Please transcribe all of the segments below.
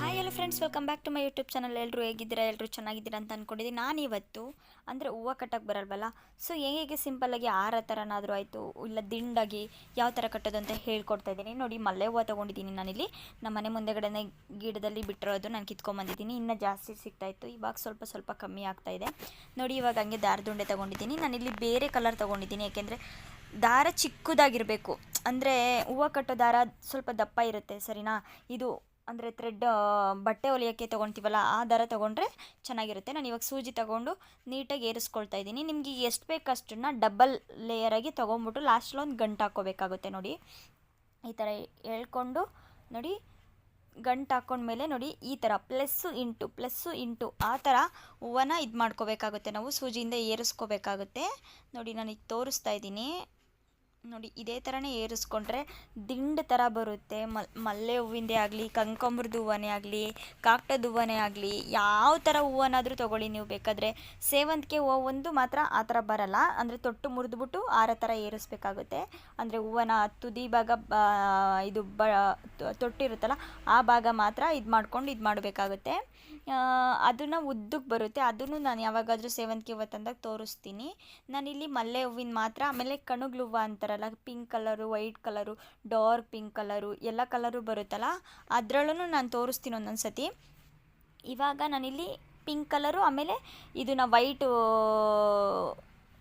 Hi ಎಲ್ಲ friends welcome back to my YouTube channel ಎಲ್ಲರೂ ಹೇಗಿದ್ದೀರಾ? ಎಲ್ಲರೂ ಚೆನ್ನಾಗಿದ್ದೀರಾ ಅಂತ ಅಂದ್ಕೊಂಡಿದ್ದೀನಿ ನಾನು ಇವತ್ತು ಅಂದರೆ ಹೂವು ಕಟ್ಟಕ್ಕೆ ಬರಲ್ವಲ್ಲ? ಸೊ ಹೇಗೆ ಸಿಂಪಲ್ಲಾಗಿ ಆರ ಥರನಾದರೂ ಆಯಿತು, ಇಲ್ಲ ದಿಂಡಾಗಿ ಯಾವ ಥರ ಕಟ್ಟೋದು ಅಂತ ಹೇಳ್ಕೊಡ್ತಾ ಇದ್ದೀನಿ. ನೋಡಿ, ಮಲ್ಲೆ ಹೂವು ತೊಗೊಂಡಿದ್ದೀನಿ ನಾನಿಲ್ಲಿ. ನಮ್ಮ ಮನೆ ಮುಂದೆಗಡೆನೇ ಗಿಡದಲ್ಲಿ ಬಿಟ್ಟಿರೋದು ನಾನು ಕಿತ್ಕೊಂಬಂದಿದ್ದೀನಿ. ಇನ್ನೂ ಜಾಸ್ತಿ ಸಿಗ್ತಾಯಿತ್ತು. ಇವಾಗ ಸ್ವಲ್ಪ ಸ್ವಲ್ಪ ಕಮ್ಮಿ ಆಗ್ತಾ ಇದೆ. ನೋಡಿ, ಇವಾಗ ಹಂಗೆ ದಾರದುಂಡೆ ತೊಗೊಂಡಿದ್ದೀನಿ. ನಾನಿಲ್ಲಿ ಬೇರೆ ಕಲರ್ ತೊಗೊಂಡಿದ್ದೀನಿ. ಯಾಕೆಂದರೆ ದಾರ ಚಿಕ್ಕದಾಗಿರಬೇಕು. ಅಂದರೆ ಹೂವು ಕಟ್ಟೋ ದಾರ ಸ್ವಲ್ಪ ದಪ್ಪ ಇರುತ್ತೆ, ಸರಿನಾ? ಇದು ಅಂದರೆ ಥ್ರೆಡ್ ಬಟ್ಟೆ ಹೊಲಿಯೋಕ್ಕೆ ತೊಗೊಳ್ತೀವಲ್ಲ ಆ ದಾರ ತೊಗೊಂಡ್ರೆ ಚೆನ್ನಾಗಿರುತ್ತೆ. ನಾನು ಇವಾಗ ಸೂಜಿ ತೊಗೊಂಡು ನೀಟಾಗಿ ಏರಿಸ್ಕೊಳ್ತಾ ಇದ್ದೀನಿ. ನಿಮಗೆ ಎಷ್ಟು ಬೇಕು ಅಷ್ಟನ್ನು ಡಬಲ್ ಲೇಯರಾಗಿ ತೊಗೊಂಬಿಟ್ಟು ಲಾಸ್ಟಲ್ಲಿ ಒಂದು ಗಂಟು ಹಾಕ್ಕೋಬೇಕಾಗುತ್ತೆ ನೋಡಿ. ಈ ಥರ ಹೇಳ್ಕೊಂಡು ನೋಡಿ, ಗಂಟು ಹಾಕ್ಕೊಂಡ್ಮೇಲೆ ನೋಡಿ, ಈ ಥರ ಪ್ಲಸ್ಸು ಇಂಟು ಪ್ಲಸ್ಸು ಇಂಟು ಆ ಥರ ಹೂವನ್ನ ಇದು ಮಾಡ್ಕೋಬೇಕಾಗುತ್ತೆ ನಾವು. ಸೂಜಿಯಿಂದ ಏರಿಸ್ಕೋಬೇಕಾಗುತ್ತೆ. ನೋಡಿ, ನಾನು ಈಗ ತೋರಿಸ್ತಾ ಇದ್ದೀನಿ. ನೋಡಿ, ಇದೇ ಥರನೇ ಏರಿಸ್ಕೊಂಡ್ರೆ ದಿಂಡು ಥರ ಬರುತ್ತೆ. ಮಲ್, ಮಲ್ಲೆ ಹೂವಿಂದೇ ಆಗಲಿ ಕನಕಾಂಬ್ರದ ಹೂವನೇ ಆಗಲಿ ಕಾಕಟದ ಹೂವನೇ ಆಗಲಿ, ಯಾವ ಥರ ಹೂವನಾದರೂ ತೊಗೊಳ್ಳಿ ನೀವು. ಬೇಕಾದರೆ ಸೇವಂತಿಗೆ ಹೂವು ಒಂದು ಮಾತ್ರ ಆ ಥರ ಬರಲ್ಲ. ಅಂದರೆ ತೊಟ್ಟು ಮುರಿದ್ಬಿಟ್ಟು ಆರ ಥರ ಏರಿಸ್ಬೇಕಾಗುತ್ತೆ. ಅಂದರೆ ಹೂವನ ತುದಿ ಭಾಗ ಇದು ಬ, ತೊಟ್ಟಿರುತ್ತಲ್ಲ, ಆ ಭಾಗ ಮಾತ್ರ ಇದು ಮಾಡ್ಕೊಂಡು ಇದು ಮಾಡಬೇಕಾಗುತ್ತೆ ಅದನ್ನು ಉದ್ದಕ್ಕೆ ಬರುತ್ತೆ. ಅದನ್ನು ನಾನು ಯಾವಾಗಾದರೂ ಸೇವಂತಿಗೆ ಹೂವು ತಂದಾಗ ತೋರಿಸ್ತೀನಿ. ನಾನಿಲ್ಲಿ ಮಲ್ಲೆ ಹೂವಿನ ಮಾತ್ರ, ಆಮೇಲೆ ಕಣಗ್ಲು ಹೂವು ಅಂತಾರಲ್ಲ pink colour white colour dark pink colour ಎಲ್ಲ ಕಲರು ಬರುತ್ತಲ್ಲ ಅದರಲ್ಲೂ ನಾನು ತೋರಿಸ್ತೀನಿ ಒಂದೊಂದು ಸತಿ ಇವಾಗ ನಾನಿಲ್ಲಿ ಪಿಂಕ್ ಕಲರು ಆಮೇಲೆ ಇದನ್ನ ವೈಟು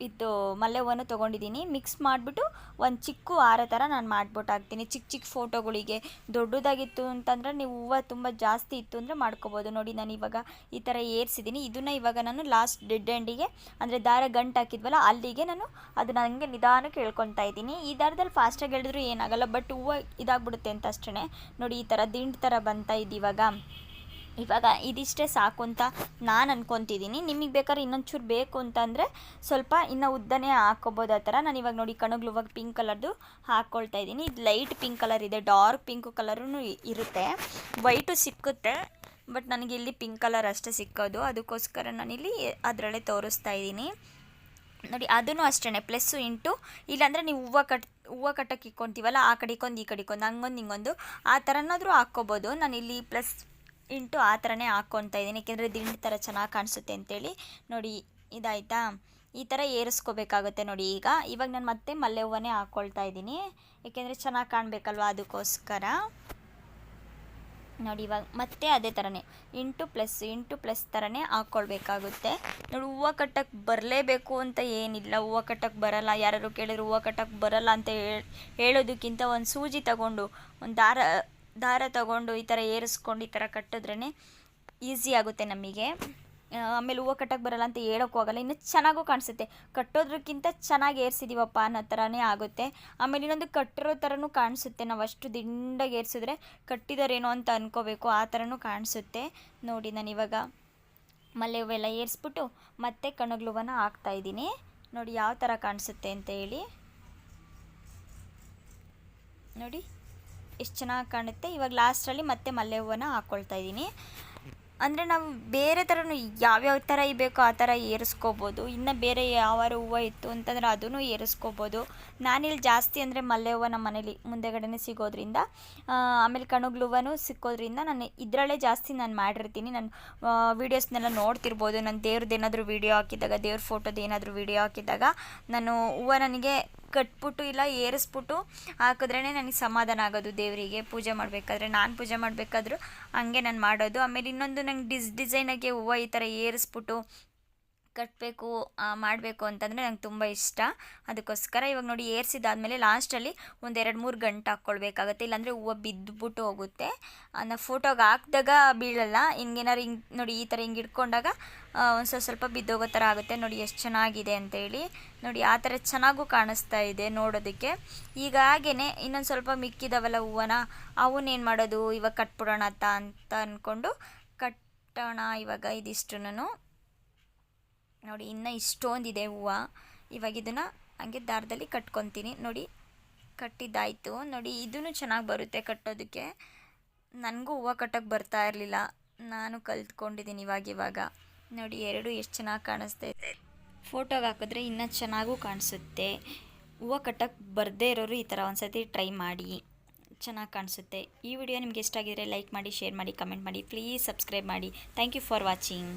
ಇದು ಮಲ್ಲೆ ಹೂವನ್ನು ತೊಗೊಂಡಿದ್ದೀನಿ. ಮಿಕ್ಸ್ ಮಾಡಿಬಿಟ್ಟು ಒಂದು ಚಿಕ್ಕ ಹಾರ ಥರ ನಾನು ಮಾಡ್ಬಿಟ್ಟು ಹಾಕ್ತೀನಿ. ಚಿಕ್ಕ ಚಿಕ್ಕ ಫೋಟೋಗಳಿಗೆ. ದೊಡ್ಡದಾಗಿತ್ತು ಅಂತಂದರೆ ನೀವು ಹೂವು ತುಂಬ ಜಾಸ್ತಿ ಇತ್ತು ಅಂದರೆ ಮಾಡ್ಕೋಬೋದು. ನೋಡಿ ನಾನು ಇವಾಗ ಈ ಥರ ಏರಿಸಿದ್ದೀನಿ. ಇದನ್ನು ಇವಾಗ ನಾನು ಲಾಸ್ಟ್ ಡೆಡ್ ಎಂಡಿಗೆ ಅಂದರೆ ದಾರ ಗಂಟು ಹಾಕಿದ್ವಲ್ಲ, ಅಲ್ಲಿಗೆ ನಾನು ಅದನ್ನ ನನಗೆ ನಿಧಾನಕ್ಕೆ ಹೇಳ್ಕೊತಾ ಇದ್ದೀನಿ. ಈ ದಾರದಲ್ಲಿ ಫಾಸ್ಟಾಗಿ ಹೇಳಿದ್ರು ಏನಾಗಲ್ಲ ಬಟ್ ಹೂವು ಇದಾಗ್ಬಿಡುತ್ತೆ ಅಂತ ಅಷ್ಟೇ ನೋಡಿ ಈ ಥರ ದಿಂಡು ಥರ ಬಂತಾ ಇದು ಇವಾಗ ಇದಿಷ್ಟೇ ಸಾಕು ಅಂತ ನಾನು ಅನ್ಕೊತಿದ್ದೀನಿ ನಿಮಗೆ ಬೇಕಾದ್ರೆ ಇನ್ನೊಂಚೂರು ಬೇಕು ಅಂತಂದರೆ ಸ್ವಲ್ಪ ಇನ್ನು ಉದ್ದನೇ ಹಾಕೋಬೋದು ಆ ಥರ. ನಾನು ಇವಾಗ ನೋಡಿ ಕಣಗ್ಲು ಇವಾಗ ಪಿಂಕ್ ಕಲರ್ದು ಹಾಕ್ಕೊಳ್ತಾ ಇದ್ದೀನಿ. ಇದು ಲೈಟ್ ಪಿಂಕ್ ಕಲರ್ ಇದೆ ಡಾರ್ಕ್ ಪಿಂಕ್ ಕಲರೂ ಇರುತ್ತೆ. ವೈಟು ಸಿಕ್ಕುತ್ತೆ ಬಟ್ ನನಗೆ ಇಲ್ಲಿ ಪಿಂಕ್ ಕಲರ್ ಅಷ್ಟೇ ಸಿಕ್ಕೋದು. ಅದಕ್ಕೋಸ್ಕರ ನಾನಿಲ್ಲಿ ಅದರಲ್ಲೇ ತೋರಿಸ್ತಾ ಇದ್ದೀನಿ. ನೋಡಿ ಅದೂ ಅಷ್ಟೇ ಪ್ಲಸ್ಸು ಇಂಟು ಇಲ್ಲಾಂದರೆ ನೀವು ಹೂವು ಕಟ್, ಹೂವು ಕಟ್ಟಕ್ಕೆ ಇಕ್ಕೊತೀವಲ್ಲ, ಆ ಕಡೆಗೊಂದು ಈ ಕಡೆಗೊಂದು ಹಂಗೊಂದು ಹಿಂಗೊಂದು, ಆ ಥರನಾದರೂ ಹಾಕ್ಕೋಬೋದು. ನಾನು ಇಲ್ಲಿ ಪ್ಲಸ್ ಇಂಟು ಆ ಥರನೇ ಹಾಕ್ಕೊತಾ ಇದ್ದೀನಿ. ಏಕೆಂದರೆ ದಿಂಡು ಥರ ಚೆನ್ನಾಗಿ ಕಾಣಿಸುತ್ತೆ ಅಂತೇಳಿ. ನೋಡಿ, ಇದಾಯಿತಾ? ಈ ಥರ ಏರಿಸ್ಕೋಬೇಕಾಗುತ್ತೆ ನೋಡಿ ಈಗ. ಇವಾಗ ನಾನು ಮತ್ತೆ ಮಲ್ಲೆ ಹೂವನ್ನೇ ಹಾಕ್ಕೊಳ್ತಾ ಇದ್ದೀನಿ. ಏಕೆಂದರೆ ಚೆನ್ನಾಗಿ ಕಾಣಬೇಕಲ್ವಾ ಅದಕ್ಕೋಸ್ಕರ. ನೋಡಿ, ಇವಾಗ ಮತ್ತೆ ಅದೇ ಥರನೇ. ಇಂಟು ಪ್ಲಸ್ ಇಂಟು ಪ್ಲಸ್ ಥರನೇ ಹಾಕ್ಕೊಳ್ಬೇಕಾಗುತ್ತೆ ನೋಡಿ, ಹೂವು ಕಟ್ಟಕ್ಕೆ ಬರಲೇಬೇಕು ಅಂತ ಏನಿಲ್ಲ. ಹೂವು ಕಟ್ಟಕ್ಕೆ ಬರಲ್ಲ. ಯಾರು ಕೇಳಿದ್ರು ಹೂವು ಕಟ್ಟಕ್ಕೆ ಬರಲ್ಲ ಅಂತ ಹೇಳೋದಕ್ಕಿಂತ ಒಂದು ಸೂಜಿ ತಗೊಂಡು, ಒಂದು ದಾರ ದಾರ ತಗೊಂಡು ಈ ಥರ ಏರಿಸ್ಕೊಂಡು ಈ ಥರ ಕಟ್ಟಿದ್ರೇ ಈಸಿ ಆಗುತ್ತೆ ನಮಗೆ. ಆಮೇಲೆ ಹೂವು ಕಟ್ಟಕ್ಕೆ ಬರಲ್ಲ ಅಂತ ಹೇಳೋಕ್ಕೂ ಆಗಲ್ಲ, ಇನ್ನು ಚೆನ್ನಾಗೂ ಕಾಣಿಸುತ್ತೆ. ಕಟ್ಟೋದ್ರಕ್ಕಿಂತ ಚೆನ್ನಾಗಿ ಏರಿಸಿದೀವಪ್ಪ ಅನ್ನೋ ಥರನೇ ಆಗುತ್ತೆ. ಆಮೇಲೆ ಇನ್ನೊಂದು ಕಟ್ಟಿರೋ ಥರನೂ ಕಾಣಿಸುತ್ತೆ, ನಾವು ಅಷ್ಟು ದಿಂಡಾಗಿ ಏರಿಸಿದ್ರೆ ಕಟ್ಟಿದಾರೇನೋ ಅಂತ ಅನ್ಕೋಬೇಕು, ಆ ಥರನೂ ಕಾಣಿಸುತ್ತೆ. ನೋಡಿ ನಾನು ಇವಾಗ ಮಲ್ಲೆ ಹೂವೆಲ್ಲ ಏರಿಸ್ಬಿಟ್ಟು ಮತ್ತೆ ಕಣಗ್ಲುವನ್ನ ಹಾಕ್ತಾ ಇದ್ದೀನಿ. ನೋಡಿ ಯಾವ ಥರ ಕಾಣಿಸುತ್ತೆ ಅಂತ ಹೇಳಿ. ನೋಡಿ. ಎಷ್ಟು ಚೆನ್ನಾಗಿ ಕಾಣುತ್ತೆ. ಇವಾಗ ಲಾಸ್ಟಲ್ಲಿ ಮತ್ತೆ ಮಲ್ಲೆ ಹೂವನ್ನ ಹಾಕ್ಕೊಳ್ತಾ ಇದ್ದೀನಿ. ಅಂದರೆ ನಾವು ಬೇರೆ ಥರನೂ ಯಾವ್ಯಾವ ಥರ ಬೇಕೋ ಆ ಥರ ಏರಿಸ್ಕೋಬೋದು. ಇನ್ನು ಬೇರೆ ಯಾವ ಹೂವು ಇತ್ತು ಅಂತಂದರೆ ಅದೂ ಏರಿಸ್ಕೋಬೋದು. ನಾನಿಲ್ಲಿ ಜಾಸ್ತಿ ಅಂದರೆ ಮಲ್ಲೆ ಹೂವು ನಮ್ಮ ಮನೇಲಿ ಮುಂದೆಗಡೆನೇ ಸಿಗೋದ್ರಿಂದ ಆಮೇಲೆ ಕಣಗ್ಲು ಹೂವನೂ ಸಿಕ್ಕೋದ್ರಿಂದ ನಾನು ಇದರಲ್ಲೇ ಜಾಸ್ತಿ ನಾನು ಮಾಡಿರ್ತೀನಿ. ನಾನು ವೀಡಿಯೋಸ್ನೆಲ್ಲ ನೋಡ್ತಿರ್ಬೋದು. ನಾನು ದೇವ್ರದ್ದು ಏನಾದರೂ ವೀಡಿಯೋ ಹಾಕಿದಾಗ, ದೇವ್ರ ಫೋಟೋದು ಏನಾದರೂ ವೀಡಿಯೋ ಹಾಕಿದಾಗ ನಾನು ಹೂವು ನನಗೆ ಕಟ್ಬಿಟ್ಟು ಇಲ್ಲ ಏರಿಸ್ಬಿಟ್ಟು ಹಾಕಿದ್ರೇ ನನಗೆ ಸಮಾಧಾನ ಆಗೋದು ದೇವರಿಗೆ. ಪೂಜೆ ಮಾಡಬೇಕಾದ್ರೆ ನಾನು ಪೂಜೆ ಮಾಡಬೇಕಾದ್ರೂ ಹಂಗೆ ನಾನು ಮಾಡೋದು. ಆಮೇಲೆ ಇನ್ನೊಂದು ನಂಗೆ ಡಿಸ್, ಡಿಸೈನಾಗೆ ಹೂವು ಈ ಥರ ಏರಿಸ್ಬಿಟ್ಟು ಕಟ್ಟಬೇಕು ಮಾಡಬೇಕು ಅಂತಂದರೆ ನಂಗೆ ತುಂಬ ಇಷ್ಟ. ಅದಕ್ಕೋಸ್ಕರ ಇವಾಗ ನೋಡಿ ಏರಿಸಿದಾದ್ಮೇಲೆ ಲಾಸ್ಟಲ್ಲಿ ಒಂದು ಎರಡು ಮೂರು ಗಂಟೆ ಹಾಕ್ಕೊಳ್ಬೇಕಾಗತ್ತೆ. ಇಲ್ಲಾಂದರೆ ಹೂವು ಬಿದ್ದುಬಿಟ್ಟು ಹೋಗುತ್ತೆ. ನಾವು ಫೋಟೋಗೆ ಹಾಕಿದಾಗ ಬೀಳಲ್ಲ. ಹಿಂಗೇನಾರು ಹಿಂಗೆ, ನೋಡಿ ಈ ಥರ ಹಿಂಗೆ ಇಟ್ಕೊಂಡಾಗ ಒಂದು ಸ್ವಲ್ಪ ಸ್ವಲ್ಪ ಬಿದ್ದೋಗೋ ಥರ ಆಗುತ್ತೆ. ನೋಡಿ ಎಷ್ಟು ಚೆನ್ನಾಗಿದೆ ಅಂತೇಳಿ ನೋಡಿ ಆ ಥರ ಚೆನ್ನಾಗೂ ಕಾಣಿಸ್ತಾ ಇದೆ ನೋಡೋದಕ್ಕೆ. ಈಗ ಹಾಗೇ ಇನ್ನೊಂದು ಸ್ವಲ್ಪ ಮಿಕ್ಕಿದವಲ್ಲ ಹೂವನ ಅವನ್ನೇನು ಮಾಡೋದು? ಇವಾಗ ಕಟ್ಬಿಡೋಣ ಅಂತ ಅಂತ ಅಂದ್ಕೊಂಡು ಕಟ್ಟೋಣ ಇವಾಗ ಇದಿಷ್ಟು ನೋಡಿ, ಇನ್ನು ಇಷ್ಟೊಂದಿದೆ ಹೂವು. ಇವಾಗ ಇದನ್ನು ಹಂಗೆ ದಾರದಲ್ಲಿ ಕಟ್ಕೊತೀನಿ. ನೋಡಿ, ಕಟ್ಟಿದ್ದಾಯಿತು. ನೋಡಿ ಇದೂ ಚೆನ್ನಾಗಿ ಬರುತ್ತೆ ಕಟ್ಟೋದಕ್ಕೆ. ನನಗೂ ಹೂವು ಕಟ್ಟೋಕ್ಕೆ ಬರ್ತಾ ಇರಲಿಲ್ಲ. ನಾನು ಕಲ್ತ್ಕೊಂಡಿದ್ದೀನಿ ಇವಾಗ ಇವಾಗ. ನೋಡಿ, ಎರಡು ಎಷ್ಟು ಚೆನ್ನಾಗಿ ಕಾಣಿಸ್ತಾ ಇದೆ. ಫೋಟೋಗೆ ಹಾಕಿದ್ರೆ ಇನ್ನೂ ಚೆನ್ನಾಗೂ ಕಾಣಿಸುತ್ತೆ. ಹೂವು ಕಟ್ಟೋಕ್ಕೆ ಬರದೇ ಇರೋರು ಈ ಥರ ಒಂದ್ಸತಿ ಟ್ರೈ ಮಾಡಿ. ಚೆನ್ನಾಗಿ ಕಾಣಿಸುತ್ತೆ. ಈ ವಿಡಿಯೋ ನಿಮ್ಗೆ ಇಷ್ಟ ಆಗಿದ್ರೆ ಲೈಕ್ ಮಾಡಿ, ಶೇರ್ ಮಾಡಿ, ಕಮೆಂಟ್ ಮಾಡಿ. ಪ್ಲೀಸ್ ಸಬ್ಸ್ಕ್ರೈಬ್ ಮಾಡಿ. Thank you for watching.